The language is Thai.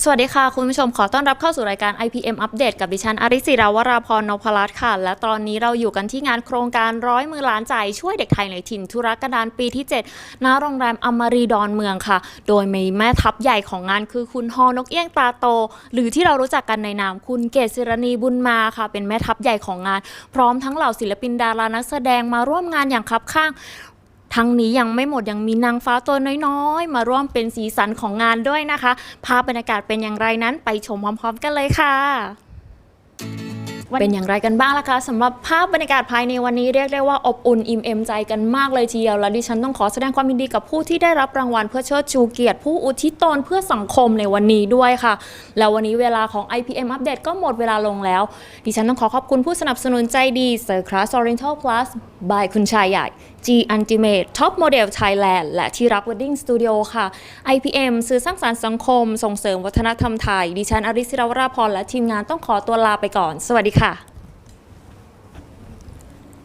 สวัสดีค่ะ คุณผู้ชมขอต้อนรับเข้าสู่รายการ IPM อัปเดตกับดิฉันอาริศิราวราพรนพรัตน์ค่ะ และตอนนี้เราอยู่กันที่งานโครงการร้อยมือล้านใจช่วยเด็กไทยในถิ่นธุรกันดารปีที่ 7 ณ โรงแรมอมรีดอนเมืองค่ะ โดยมีแม่ทัพใหญ่ของงานคือคุณฮอนกเอี้ยงตาโต หรือที่เรารู้จักกันในนามคุณเกษรณีบุญมาค่ะ เป็นแม่ทัพใหญ่ของงาน พร้อมทั้งเหล่าศิลปินดารานักแสดงมาร่วมงานอย่างคับข้าง ทั้งนี้ยังไม่หมดยังมีนางฟ้าตัวน้อยๆ มาร่วมเป็นสีสันของงานด้วยนะคะ ภาพบรรยากาศเป็นอย่างไรนั้นไปชมพร้อมๆกันเลยค่ะ เป็นอย่างไรกันบ้างล่ะคะสำหรับภาพบรรยากาศภายในวันนี้เรียกได้ว่าอบอุ่นอิ่มเอมใจกันมากเลยทีเดียวและดิฉันต้องขอแสดงความยินดีกับผู้ที่ได้รับรางวัลเพื่อเชิดชูเกียรติผู้อุทิศตนเพื่อสังคมในวันนี้ด้วยค่ะ แล้ววันนี้เวลาของ IPM อัปเดตก็หมดเวลาลงแล้ว ดิฉันต้องขอขอบคุณผู้สนับสนุนใจดี s i r c l a s Oriental Plus by คุณชายใหญ่ G Ultimate Top Model Thailand และที่รัก Wedding Studio ค่ะ IPM สื่อสร้างสรรค์สังคม ส่งเสริมวัฒนธรรมไทย ดิฉันอริศิรวราพรและทีมงานต้องขอตัวลาไปก่อน สวัสดีค่ะ